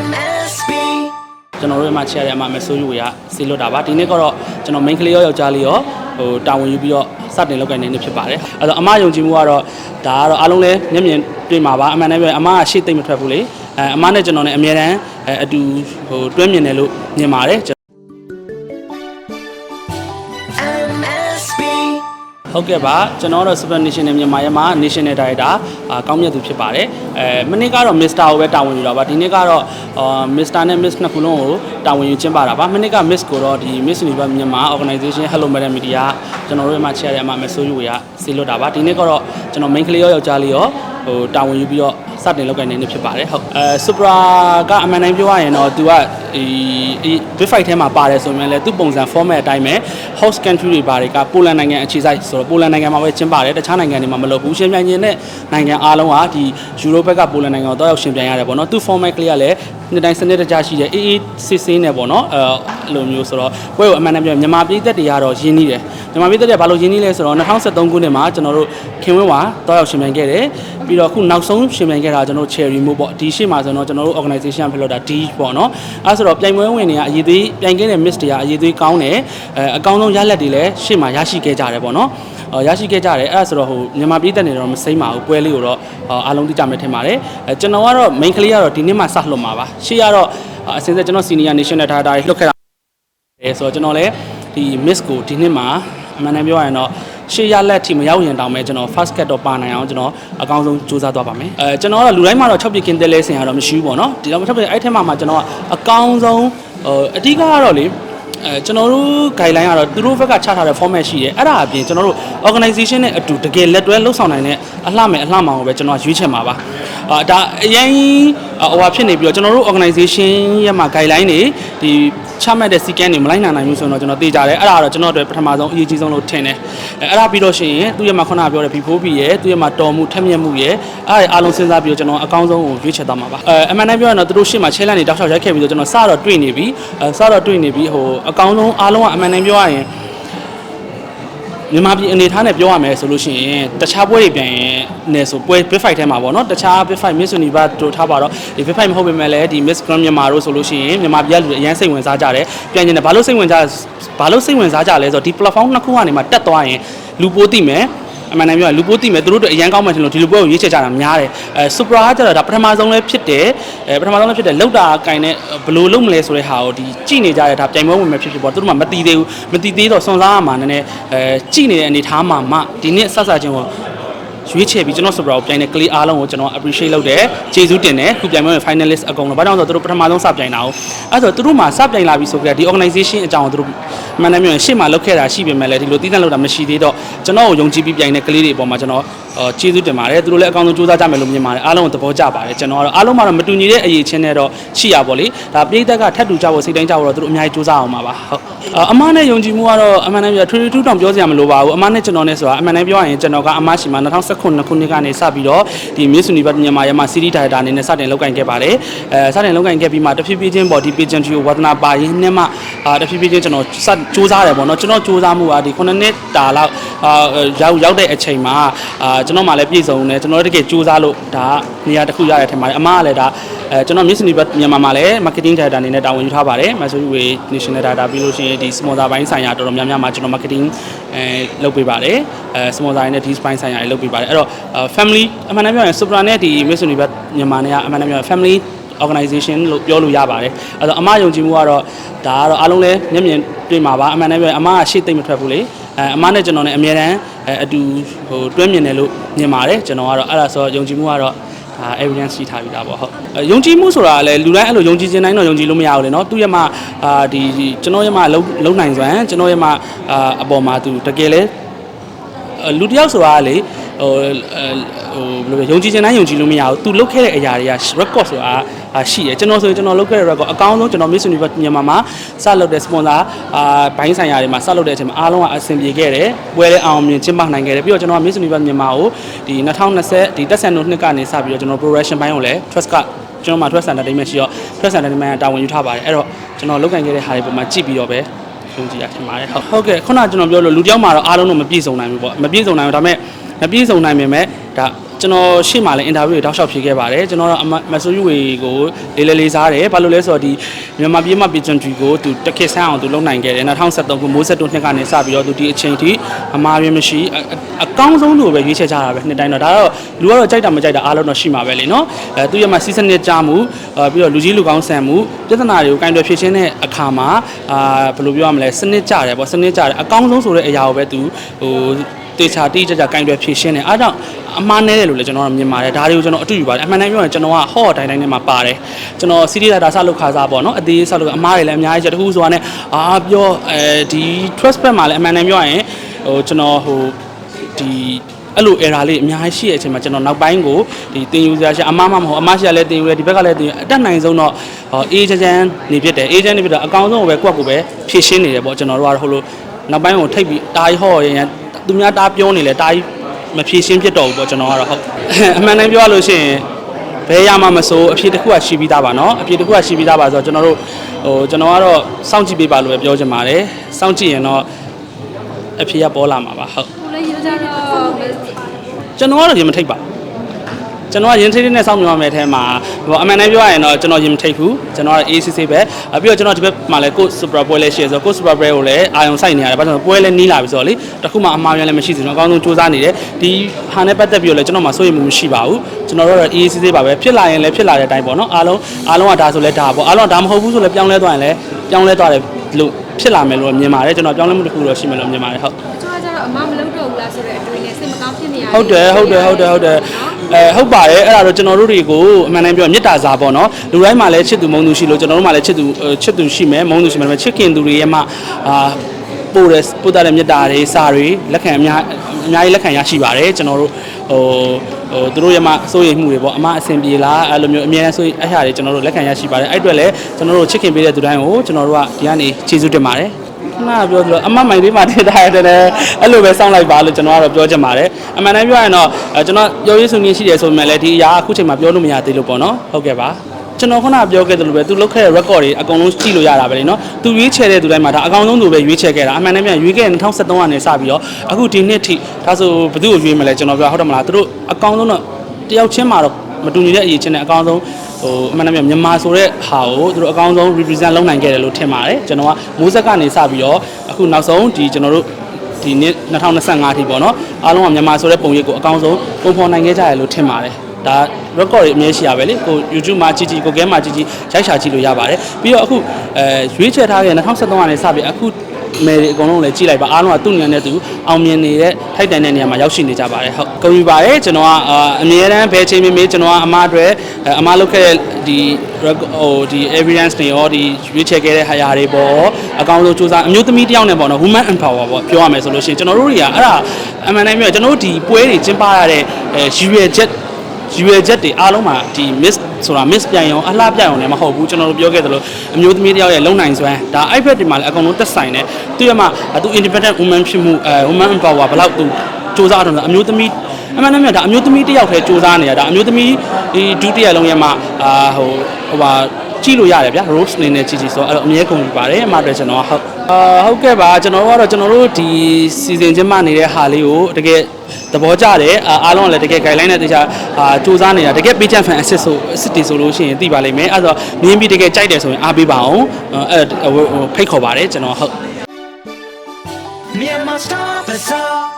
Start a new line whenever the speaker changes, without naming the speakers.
MSB
ကျွန်တော်တို့ရဲ့မှာချရတဲ့အမမဆိုးယူရဆေးလွတ်တာပါဒီနေ့ကတော့ကျွန်တော် main ကလေးရောယောက်ျားလေးရောဟိုတာဝန်ယူပြီးတော့စတင်လုပ်ကိုင်နေနေဖြစ်ပါတယ်အဲ့တော့အမယုံကြည်မှုကတော့ဒါကတော့အားလုံးလည်းမျက်မြင်တွေ့မှာပါအမှန်တမ်းပြောရင်အမကရှေ့သိမ့်မထွက်ဘူးလေအဲအမနဲ့ကျွန်တော်နဲ့အမြဲတမ်းအဲအတူဟိုတွဲမြင်တယ်လို့မြင်ပါတယ် ဟုတ်ကဲ့ပါကျွန်တော်ကတော့ Super National မြန်မာရဲ့မှာ National Director အာကောင်းမြတ်သူဖြစ်ပါတယ်အဲမနေ့ကတော့ Mr. ကိုပဲတာဝန်ယူတာပါဒီနေ့ကတော့အာ Mr. နဲ့ Miss နှစ်ခုလုံးကိုတာဝန်ယူကျင်းပတာပါမနေ့က Miss ကိုတော့ဒီ Miss Universe မြန်မာ Organization Hello Madam Media ကျွန်တော်တို့ရဲ့မှာချရတဲ့အမမဆိုးယူရဆေးလွတ်တာပါဒီနေ့ကတော့ကျွန်တော် main ကလေးရောယောက်ျားလေးရော ဟိုတာဝန်ယူပြီးတော့စတင်လုပ်ကိုင်နေနေဖြစ်ပါတယ်ဟုတ်အဲ Supra ကအမှန်တိုင်းပြောရရင်တော့သူကဒီဒီ big fight ထဲမှာပါတယ်ဆိုရင်လည်းသူ့ပုံစံ format အတိုင်းပဲ host country တွေဘာတွေကပိုလန်နိုင်ငံအခြေစိုက်ဆိုတော့ပိုလန်နိုင်ငံမှာပဲကျင်းပါတယ်တခြားနိုင်ငံတွေမှာမလုပ်ဘူးရှင်ပြိုင်ခြင်းနဲ့နိုင်ငံအားလုံးကဒီယူရိုဘက်ကပိုလန်နိုင်ငံကိုတော့ရောက်ရှင်ပြိုင်ရတယ်ပေါ့နော်သူ format ကလေးကလည်းနှစ်တိုင်းစနစ်တကျရှိတယ်အေးအေးစစ်စင်းနေပေါ့နော်အဲအဲ့လိုမျိုးဆိုတော့ပွဲကိုအမှန်တမ်းပြောရင်မြန်မာပြည်သက်တွေကတော့ရင်းနှီးတယ် မြန်မာပြည်သက်တွေဘာလို့ရင်းနှီးလဲဆိုတော့2013ခုနှစ်မှာကျွန်တော်တို့ခင်ဝင်းဝါတော့ရောက်ရှင်ပြိုင်ခဲ့တယ်ပြီးတော့အခုနောက်ဆုံးရှင်ပြိုင်ခဲ့တာကျွန်တော်တို့ cherry မို့ပေါ့ဒီရှေ့မှာဆိုတော့ကျွန်တော်တို့ organization ဖြစ်လို့တာ D ပေါ့နော်အဲဆိုတော့ပြိုင်ပွဲဝင်တွေကအရေးသေးပြိုင်ခဲ့တဲ့ miss တွေကအရေးသေးကောင်းတယ်အဲအကောင်းဆုံးရလက်တွေလည်းရှေ့မှာရရှိခဲ့ကြတယ်ပေါ့နော်အော်ရရှိခဲ့ကြတယ်အဲ့ဒါဆိုတော့ဟိုမြန်မာပြည်သက်နေတော့မစိမ့်ပါဘူးပွဲလေးကိုတော့အော်အားလုံးသိကြမယ်ထင်ပါတယ်အဲကျွန်တော်ကတော့ main ကလေးကတော့ဒီနေ့မှစလှုပ်မှာပါရှေ့ကတော့အစင်းစဲကျွန်တော် senior national data တွေလှုပ်ခဲ့တာအဲဆိုတော့ကျွန်တော်လည်းဒီ miss ကိုဒီနှစ်မှာအ မှန်တမ်းပြောရရင်တော့ရှေ့ရလက်ထိမရောက်ရင်တောင်ပဲကျွန်တော် first cut တော့ပါနိုင်အောင်ကျွန်တော်အကောင်းဆုံးစူးစမ်းသွားပါမယ်အဲကျွန်တော်ကတော့လူတိုင်းမှာတော့6ပြကင်းတဲလဲဆင်ရတော့မရှိဘူးပေါ့နော်ဒီတော့6ပြအဲ့ထက်မှမှကျွန်တော်ကအကောင်းဆုံးဟိုအဓိကကတော့လေအဲကျွန်တော်တို့ guideline ကတော့သူတို့ဘက်ကချထားတဲ့ format ရှိတယ်အဲ့ဒါအပြင်ကျွန်တော်တို့ organization နဲ့အတူတကယ်လက်တွဲလှုပ်ဆောင်နိုင်တဲ့အလှမယ်အလှမောင်ကိုပဲကျွန်တော်ရွေးချယ်မှာပါအာဒါအရင်ဟိုဟာဖြစ်နေပြီးတော့ကျွန်တော်တို့ organization ရဲ့မှာ guideline တွေဒီ ချမှတ်တဲ့စီကန်းတွေမလိုက်နိုင်နိုင်ဘူးဆိုတော့ကျွန်တော်သိကြတယ်အဲ့ဒါကတော့ကျွန်တော်တို့ပထမဆုံးအရေးကြီးဆုံးလို့ထင်တယ်အဲအဲ့ဒါပြီးတော့ရှိရင်သူ့ရဲ့မှာခုနကပြောတဲ့ B4B ရဲ့သူ့ရဲ့မှာတော်မှုထက်မြက်မှုရဲ့အဲ့ဒါအားလုံးစဉ်းစားပြီးတော့ကျွန်တော်အကောင်းဆုံးကိုရွေးချယ်သွားမှာပါအဲအမှန်တမ်းပြောရင်တော့သူတို့ရှေ့မှာ challenge တွေတောက်လျှောက်ရိုက်ခဲ့ပြီးတော့ကျွန်တော်စတော့တွေ့နေပြီအဲစတော့တွေ့နေပြီဟိုအကောင်းဆုံးအားလုံးကအမှန်တမ်းပြောရရင် မြန်မာပြည်အနေထားနဲ့ပြောရမယ်ဆိုလို့ရှိရင်တခြားပွဲတွေပြန်ရင်နေဆိုပွဲ big fight ထဲမှာပေါ့နော်တခြား big fight Miss Universe တို့ထားပါတော့ဒီ big fight မဟုတ်ပေမဲ့လည်းဒီ Miss Grand မြန်မာတို့ဆိုလို့ရှိရင်မြန်မာပြည်ကလူတွေအရင်စိတ်ဝင်စားကြတယ်ပြန်ကျင်တယ်ဘာလို့စိတ်ဝင်စားဘာလို့စိတ်ဝင်စားကြလဲဆိုတော့ဒီ platform နှစ်ခုကနေမှတက်သွားရင်လူပိုသိမယ် အမှန်တမ်းပြောရင်လူပိုးတိမယ်သူတို့တို့အရန်ကောင်းမှထင်လို့ဒီလိုပွဲကိုရွေးချယ်ကြတာများတယ်အဲစူပရာကကျတော့ဒါပထမဆုံးလည်းဖြစ်တယ်အဲပထမဆုံးလည်းဖြစ်တယ်လောက်တာကင်နဲ့ဘယ်လိုလုပ်မလဲဆိုတဲ့ဟာကိုဒီကြည့်နေကြတဲ့ဒါပြိုင်ပွဲဝင်မယ်ဖြစ်ဖြစ်ပေါ့သူတို့မှမတီးသေးဘူးမတီးသေးတော့စွန်စားရမှာနည်းနည်းအဲကြည့်နေတဲ့အနေထားမှာမှဒီနေ့ဆက်ဆက်ချင်းကို ရွေးချယ်ပြီးကျွန်တော်စူပရာကိုပြိုင်တဲ့ကလေးအားလုံးကိုကျွန်တော် appreciate လုပ်တယ်ကျေးဇူးတင်တယ်ခုပြိုင်ပွဲဝင် finalist အကုန်လုံးဘာကြောင့်လဲဆိုတော့သူတို့ပထမဆုံးစပြိုင်တာကိုအဲဆိုတော့သူတို့မှစပြိုင်လာပြီဆိုကြတဲ့ဒီ organization အကြောင်းကိုသူတို့မှန်တယ်မျိုးရှေ့မှာလုပ်ခဲ့တာရှိပေမဲ့လည်းဒီလိုတည်တံ့လုပ်တာမရှိသေးတော့ကျွန်တော်ကိုယုံကြည်ပြီးပြိုင်တဲ့ကလေးတွေအပေါ်မှာကျွန်တော်အော်ကျေးဇူးတင်ပါတယ်သူတို့လည်းအကောင်းဆုံးကြိုးစားကြမယ်လို့မြင်ပါတယ်အားလုံးကိုသဘောကျပါတယ်ကျွန်တော်ကတော့အားလုံးမှာတော့မတူညီတဲ့အရေးချင်းနဲ့တော့ရှိရပါလိဒါပြည်သက်ကထပ်တူကြဖို့စိတ်တိုင်းကြဖို့တော့သူတို့အများကြီးကြိုးစားအောင်ပါပါဟုတ်အာအမနဲ့ယုံကြည်မှုကတော့အမှန်တမ်းပြောထူးထူးတောင်ပြောစရာမလိုပါဘူးအမနဲ့ကျွန်တော်နဲ့ဆိုတာအမှန်တမ်းပြောရရင်ကျွန်တော်ကအမရှိမှာ2019ခုနှစ်ကနေစပြီးတော့ဒီ Miss Universe မြန်မာရဲ့မှာ series director အနေနဲ့စတင်လုပ်ကိုင်ခဲ့ပါတယ်အဲစတင်လုပ်ကိုင်ခဲ့ပြီးမှတဖြည်းဖြည်းချင်းပေါ့ဒီ pageant ကိုဝါသနာပါရင်းနဲ့မှအာတဖြည်းဖြည်းချင်းကျွန်တော်စစူးစမ်းတယ်ပေါ့နော်ကျွန်တော်စူးစမ်းမှုကဒီ9နှစ်တာလောက်အာရောက်ရောက်တဲ့အချိန်မှာအာကျွန်တော်မှလည်းပြည့်စုံတယ်ကျွန်တော်တကယ်စူးစမ်းလို့ဒါနေရာတစ်ခုရရထင်ပါတယ်အမကလည်းဒါ အဲကျွန်တော် Miss Universe မြန်မာမှာလည်း marketing director အနေနဲ့တာဝန်ယူထားပါတယ်မဆိုယူဝေ national data ပြီးလို့ရှိရင်ဒီ sponsor ဘိုင်းဆိုင်ရာတော်တော်များများမှာကျွန်တော် marketing အဲလုပ်ပေးပါတယ်အဲ sponsor နဲ့ဒီ spine ဆိုင်ရာတွေလုပ်ပေးပါတယ်အဲ့တော့ family အမှန်တမ်းပြောရင် Supra နဲ့ဒီ Miss Universe မြန်မာနဲ့ကအမှန်တမ်းပြောရင် family organization လို့ပြောလို့ရပါတယ်အဲ့တော့အမယုံကြည်မှုကတော့ဒါကတော့အားလုံးလည်းမျက်မြင်တွေ့မှာပါအမှန်တမ်းပြောရင်အမကရှေ့သိမ့်မထွက်ဘူးလေအဲအမနဲ့ကျွန်တော်နဲ့အမြဲတမ်းအဲအတူဟိုတွဲမြင်တယ်လို့မြင်ပါတယ်ကျွန်တော်ကတော့အဲ့ဒါဆိုယုံကြည်မှုကတော့ ဒါ evidence ရှိထားပြီးသားပေါ့ဟုတ်အဲယုံကြည်မှုဆိုတာကလည်းလူတိုင်းအဲ့လိုယုံကြည်ခြင်းတိုင်းတော့ယုံကြည်လို့မရဘူးလေနော်သူရဲ့မှာအာဒီကျွန်တော်ရဲ့မှာလုံလုံနိုင်စွမ်းကျွန်တော်ရဲ့မှာအာအပေါ်မှာသူတကယ်လဲအဲ့လူတစ်ယောက်ဆိုတာကလေဟိုအဲ ဟိုဘယ်လိုလဲယုံကြည်ခြင်းတိုင်းယုံကြည်လို့မရဘူးသူလုတ်ခဲ့တဲ့အရာတွေက record ဆိုတာအာရှိတယ်ကျွန်တော်ဆိုရင်ကျွန်တော်လုတ်ခဲ့တဲ့ record အကောင်းဆုံးကျွန်တော် Miss Universe မြန်မာမှာစလုပ်တဲ့ sponsor အာဘိုင်းဆိုင်ရာတွေမှာစလုပ်တဲ့အချိန်မှာအားလုံးကအဆင်ပြေခဲ့တယ်ပွဲလဲအောင်မြင်ကျင်းပနိုင်ခဲ့တယ်ပြီးတော့ကျွန်တော် Miss Universe မြန်မာကိုဒီ2020ဒီတက်ဆန်တို့နှစ်ကနေစပြီးတော့ကျွန်တော် progression ဘိုင်းကိုလည်း trust ကကျွန်တော်မှာ trust entertainment ရှိတော့ trust entertainment ကတာဝန်ယူထားပါတယ်အဲ့တော့ကျွန်တော်လုပ်ကင်ခဲ့တဲ့ဟာတွေပုံမှာကြည့်ပြီးတော့ပဲယုံကြည်ရထင်ပါတယ်ဟုတ်ဟုတ်ကဲ့ခုနကကျွန်တော်ပြောလို့လူတယောက်မှာတော့အားလုံးတော့မပြည့်စုံနိုင်ဘူးပေါ့မပြည့်စုံနိုင်ဘူးဒါပေမဲ့မပြည့်စုံနိုင်ပေမဲ့ ဒါကျွန်တော်ရှေ့မှာလည်းအင်တာဗျူးတွေတောက်လျှောက်ဖြေခဲ့ပါတယ်ကျွန်တော်တော့အမမဆိုယူဝေကိုလေးလေးလေးစားတယ်ဘာလို့လဲဆိုတော့ဒီမြန်မာပြည်မှာပြည်ချန်ထရီကိုသူတခစ်ဆန်းအောင်သူလုပ်နိုင်ခဲ့တယ်2023ခုမိုးဆက်တုန်းနှစ်ကနေစပြီးတော့သူဒီအချိန်ထိအမှားရင်းမရှိအအအကောင်းဆုံးလို့ပဲရွေးချယ်ကြတာပဲနှစ်တိုင်းတော့ဒါတော့လူကတော့ကြိုက်တာမကြိုက်တာအားလုံးတော့ရှိမှာပဲလေနော်အဲသူရမှာစီးစနစ်ကြမှုအဲပြီးတော့လူကြီးလူကောင်းဆန်မှုပြဿနာတွေကိုကင်တွယ်ဖြေရှင်းတဲ့အခါမှာအာဘယ်လိုပြောရမလဲစနစ်ကြတယ်ပေါ့စနစ်ကြတယ်အကောင်းဆုံးဆိုတဲ့အရာကိုပဲသူဟို တေချာတိကျကျကင်တွယ်ဖြည့်ရှင်းတယ်အားကြောင့်အမှားနဲတယ်လို့လည်းကျွန်တော်ကမြင်ပါတယ်ဒါတွေကိုကျွန်တော်အတူယူပါတယ်အမှန်တမ်းပြောရင်ကျွန်တော်ကဟော့တိုင်းတိုင်းထဲမှာပါတယ်ကျွန်တော်စီးရီးဒါတာစလုပ်ခါစားပေါ့နော်အသေးစလုပ်အမှားတွေလည်းအများကြီးချက်တခုဆိုတာနဲ့အာပြောအဲဒီ trust back မှာလည်းအမှန်တမ်းပြောရင်ဟိုကျွန်တော်ဟိုဒီအဲ့လို error လေးအများကြီးရှိတဲ့အချိန်မှာကျွန်တော်နောက်ပိုင်းကိုဒီတင်ယူစရာရှိအမှားမှမဟုတ်အမှားရှိရလဲတင်ယူလဲဒီဘက်ကလည်းတင်ယူအတက်နိုင်ဆုံးတော့ဟောအေးချမ်းချမ်းနေဖြစ်တယ်အေးချမ်းနေဖြစ်တော့အကောင်းဆုံးကိုပဲကိုယ့်ကိုယ်ပဲဖြည့်ရှင်းနေတယ်ပေါ့ကျွန်တော်တို့ကတော့ဟိုလိုနောက်ပိုင်းကိုထိပ်ပြီးတားရီဟော့ရင် သူများတားပြောနေလဲတားကြီးမဖြေရှင်းဖြစ်တော့ဘူးပေါ့ကျွန်တော်ကတော့ဟုတ်အမှန်တမ်းပြောရလို့ရှိရင်ဘဲရမှာမဆိုအဖြေတစ်ခုကရှိပြီးသားပါနော်အဖြေတစ်ခုကရှိပြီးသားပါဆိုတော့ကျွန်တော်တို့ဟိုကျွန်တော်ကတော့စောင့်ကြည့်ပေးပါလို့ပဲပြောချင်ပါတယ်စောင့်ကြည့်ရင်တော့အဖြေကပေါ်လာမှာပါဟုတ်
ကျွ
န်တော်ကတော့ရေမထိတ်ပါဘူး ကျွန်တော်ကရင်ထိတ်တဲ့နဲ့စောင့်မျှော်မယ်အထဲမှာဟိုအမှန်တမ်းပြောရရင်တော့ကျွန်တော်ရင်မထိတ်ဘူးကျွန်တော်က ACC ပဲအပြီးတော့ကျွန်တော်ဒီဘက်မှာလည်းကို Super ပွဲလည်းရှိရဆိုကို Super ပွဲကိုလည်းအာရုံစိုက်နေရတယ်ဘာလို့လဲပွဲလည်းနီးလာပြီဆိုတော့လေတခုမှအမှားများလည်းမရှိဘူးကျွန်တော်အကောင်းဆုံးစူးစမ်းနေတယ်ဒီဟာနဲ့ပတ်သက်ပြီးတော့လည်းကျွန်တော်မှစိုးရိမ်မှုမရှိပါဘူးကျွန်တော်တို့ကတော့ ACC ပါပဲဖြစ်လာရင်လည်းဖြစ်လာတဲ့အတိုင်းပေါ့နော်အားလုံးအားလုံးကဒါဆိုလဲဒါပေါ့အားလုံးကဒါမဟုတ်ဘူးဆိုလည်းပြောင်းလဲသွားရင်လည်းပြောင်းလဲသွားတယ်လို့ဖြစ်လာမယ်လို့မြင်ပါတယ်ကျွန်တော်ပြောင်းလဲမှုတစ်ခုတော့ရှိမယ်လို့မြင်ပါတယ်ဟုတ်
စိတ်မကောင်းဖြစ်နေရ
ဟုတ်တယ်ဟုတ်တယ်ဟုတ်တယ်ဟုတ်တယ်အဲဟုတ်ပါတယ်အဲ့ဒါတော့ကျွန်တော်တို့တွေကိုအမှန်တမ်းပြောရင်မေတ္တာစာပေါ့နော်လူတိုင်းမှာလည်းချစ်သူမုန်းသူရှိလို့ကျွန်တော်တို့မှာလည်းချစ်သူအဲချစ်သူရှိမယ်မုန်းသူရှိမယ်ဒါပေမဲ့ချစ်ခင်သူတွေရဲ့မှအာပို့တဲ့ပို့တဲ့မေတ္တာတွေစာတွေလက်ခံအများအများကြီးလက်ခံရရှိပါတယ်ကျွန်တော်တို့ဟိုဟိုသူတို့ရဲ့မှစိုးရိမ်မှုတွေပေါ့အမအဆင်ပြေလားအဲ့လိုမျိုးအများကြီးစိုးရိမ်အရာတွေကျွန်တော်တို့လက်ခံရရှိပါတယ်အဲ့အတွက်လည်းကျွန်တော်တို့ချစ်ခင်ပေးတဲ့သူတိုင်းကိုကျွန်တော်တို့ကဒီကနေကျေးဇူးတင်ပါတယ် ခဏပြောသလိုအမမိုင်လေးမှာထည့်ထားရတယ်လည်းအဲ့လိုပဲစောင့်လိုက်ပါလို့ကျွန်တော်ကတော့ပြောချင်ပါတယ်အမှန်တမ်းပြောရရင်တော့အဲကျွန်တော်ပြောရေးဆိုနေရှိတယ်ဆိုပေမဲ့လည်းဒီအရာအခုချိန်မှာပြောလို့မရသေးလို့ပေါ့နော်ဟုတ်ကဲ့ပါကျွန်တော်ခုနပြောခဲ့သလိုပဲသူလုပ်ခဲ့တဲ့ record တွေအကုန်လုံးကြည့်လို့ရတာပဲလေနော်သူရွေးချယ်တဲ့သူတိုင်းမှာဒါအကောင်ဆုံးသူပဲရွေးချယ်ခဲ့တာအမှန်တမ်းပြောရင်ရွေးခဲ့တဲ့2023ကနေစပြီးတော့အခုဒီနှစ်ထိဒါဆိုဘယ်သူ့ကိုရွေးမလဲကျွန်တော်ပြောဟုတ်တယ်မလားသူတို့အကောင်ဆုံးတော့တယောက်ချင်းမှာတော့မတူညီတဲ့အရေးချင်းနဲ့အကောင်ဆုံး ဟိုအမှန်တမ်းပြောမြန်မာဆိုတဲ့ဟာကိုသူတို့အကောင်ဆုံး represent လုပ်နိုင်ခဲ့တယ်လို့ထင်ပါတယ်ကျွန်တော်ကမိုးဆက်ကနေစပြီးတော့အခုနောက်ဆုံးဒီကျွန်တော်တို့ဒီနှစ်2025အထိပေါ့နော်အားလုံးကမြန်မာဆိုတဲ့ပုံရိပ်ကိုအကောင်းဆုံးပုံဖော်နိုင်ခဲ့ကြရလို့ထင်ပါတယ်ဒါ record တွေအမြဲရှိရပဲလေကို YouTube မှာကြည့်ကြည့်ကို game မှာကြည့်ကြည့်ရိုက်ရှာကြည့်လို့ရပါတယ်ပြီးတော့အခုအဲရွေးချယ်ထားတဲ့2023ကနေစပြီးအခုမယ်တွေအကုန်လုံးလည်းကြည့်လိုက်ပါအားလုံးကသူ့ဉာဏ်နဲ့သူအောင်မြင်နေတဲ့ထိုက်တန်တဲ့နေရာမှာရောက်ရှိနေကြပါတယ်ဟုတ်ဂုဏ်ယူပါတယ်ကျွန်တော်ကအအမြဲတမ်းဘယ်ချိန်မေးကျွန်တော်ကအမားအတွက် အမားလုပ်ခဲ့တဲ့ဒီ record ဟိုဒီ evidence တွေရောဒီရွေးချယ်ခဲ့တဲ့ဟာယာတွေပေါ့အကောင်းဆုံးစူးစမ်းအမျိုးသမီးတစ်ယောက်နဲ့ပေါ့နော် woman empower ပေါ့ပြောရမယ်ဆိုလို့ရှိရင်ကျွန်တော်တို့တွေကအဲ့ဒါအမှန်တမ်းပြောကျွန်တော်တို့ဒီပွဲတွေကျင်းပရတဲ့အဲရည်ရွယ်ချက်ရည်ရွယ်ချက်တွေအားလုံးမှာဒီ miss ဆိုတာ miss ပြန်ရောအလှပြန်ရောလည်းမဟုတ်ဘူးကျွန်တော်တို့ပြောခဲ့သလိုအမျိုးသမီးတစ်ယောက်ရဲ့လုံနိုင်စွမ်းဒါ iPad တွေမှာလည်းအကုန်လုံးတက်ဆိုင်တယ်သူရမှာသူ independent woman ဖြစ်မှုအဲ woman empower ဘယ်လောက်သူစူးစမ်းအောင်လဲအမျိုးသမီး အမှန်တမ်းပြောဒါအမျိုးသမီးတစ်ယောက်တည်းစူးစမ်းနေတာဒါအမျိုးသမီးဒီဒုတိယလုံးရဲ့မှာအာဟိုဟိုပါကြည့်လို့ရတယ်ဗျာ rose အနေနဲ့ကြည့်ကြည့်ဆိုတော့အဲ့တော့အမြဲကုန်ပြီပါတယ်အမှအတွက်ကျွန်တော်ကဟုတ်အာဟုတ်ကဲ့ပါကျွန်တော်တို့ကတော့ကျွန်တော်တို့ဒီ season ချင်းမှနေတဲ့ဟာလေးကိုတကယ်သဘောကျတယ်အာအားလုံးကလည်းတကယ် guideline နဲ့တခြားအာစူးစမ်းနေတာတကယ် page fan assist ဆို assist တွေဆိုလို့ရှိရင်သိပါလိမ့်မယ်အဲ့တော့မြင်းပြီးတကယ်ကြိုက်တယ်ဆိုရင်အားပေးပါအောင်အဲ့ဟိုဖိတ်ခေါ်ပါတယ်ကျွန်တော်ဟုတ်
Myanmar Star Bazaar.